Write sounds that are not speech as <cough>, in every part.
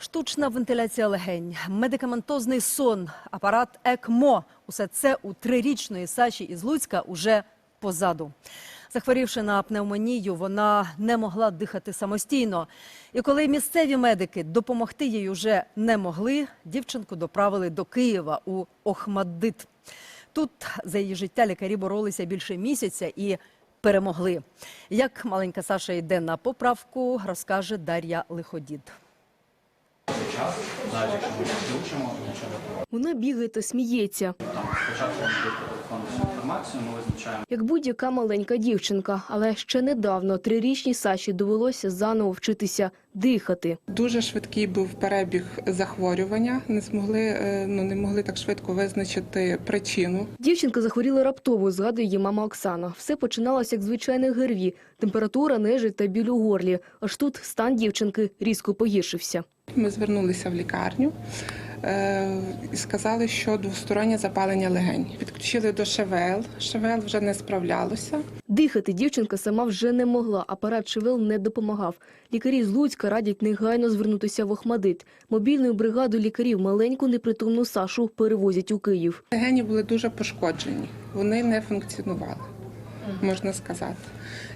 Штучна вентиляція легень, медикаментозний сон, апарат ЕКМО – усе це у трирічної Саші із Луцька уже позаду. Захворівши на пневмонію, вона не могла дихати самостійно. І коли місцеві медики допомогти їй уже не могли, дівчинку доправили до Києва у Охмаддит. Тут за її життя лікарі боролися більше місяця і перемогли. Як маленька Саша йде на поправку, розкаже Дар'я Лиходід. Час, навіть якщо ми включимо, нічого не проводимо. Вона бігає та сміється, Там спочатку ми телефонну інформацію, ми визначаємо як будь-яка маленька дівчинка. Але ще недавно трирічній Саші довелося заново вчитися дихати. Дуже швидкий був перебіг захворювання. Не змогли е, ну не могли так швидко визначити причину. Дівчинка захворіла раптово, згадує її мама Оксана. Все починалося як звичайне ГРВІ. Температура, нежить та біль у горлі. Аж тут стан дівчинки різко погіршився. Ми звернулися в лікарню е, і сказали, що двостороннє запалення легень. Підключили до ШВЛ. ШВЛ вже не справлялося. Дихати дівчинка сама вже не могла. Апарат ШВЛ не допомагав. Лікарі з Луцька радять негайно звернутися в Охмадит. Мобільною бригадою лікарів маленьку непритомну Сашу перевозять у Київ. Легені були дуже пошкоджені. Вони не функціонували. Можна сказати,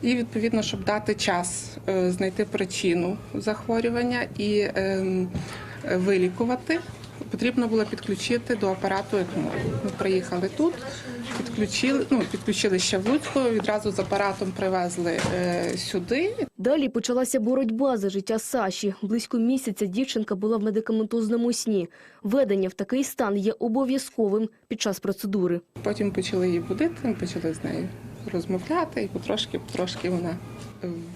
і відповідно, щоб дати час е, знайти причину захворювання і ем, вилікувати, потрібно було підключити до апарату ЕКМО. Ми приїхали тут, підключили, ну підключили ще в Луцьку, відразу з апаратом привезли е, сюди. Далі почалася боротьба за життя Саші. Близько місяця дівчинка була в медикаментозному сні. Введення в такий стан є обов'язковим під час процедури. Потім почали її будити, почали з нею розмовляти, і потрошки, потрошки вона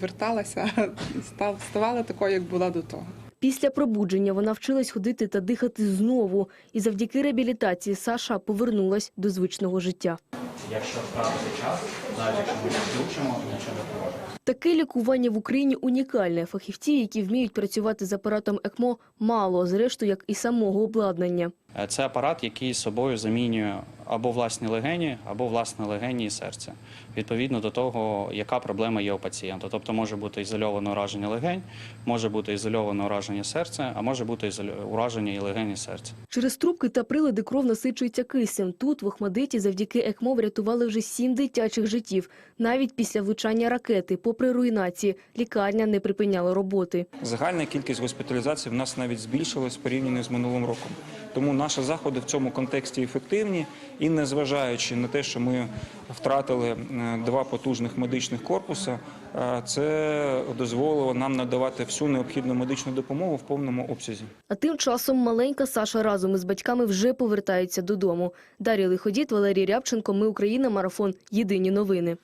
верталася, <laughs> став- ставала такою, як була до того. Після пробудження вона вчилась ходити та дихати знову. І завдяки реабілітації Саша повернулась до звичного життя. якщо втратити час, навіть якщо ми включимо, нічого не проводимо. Таке лікування в Україні унікальне. Фахівці, які вміють працювати з апаратом ЕКМО, мало, зрештою, як і самого обладнання. Е, Це апарат, який собою замінює або власні легені, або власне легені і серце. Відповідно до того, яка проблема є у пацієнта. Тобто може бути ізольоване ураження легень, може бути ізольоване ураження серця, а може бути ураження і легені і серця. Через трубки та прилади кров насичується киснем. Тут, в Охмадиті, завдяки ЕКМО врятували вже сім дитячих життів. Навіть після влучання ракети, попри руйнації, лікарня не припиняла роботи. Загальна кількість госпіталізацій в нас навіть збільшилась порівняно з минулим роком. Тому наші заходи в цьому контексті ефективні і незважаючи на те, що ми втратили е, два потужних медичних корпуси, е, це дозволило нам надавати всю необхідну медичну допомогу в повному обсязі. А тим часом маленька Саша разом із батьками вже повертаються додому. Дар'я Лиходіт, Валерій Рябченко. Ми Україна. Марафон. Єдині новини.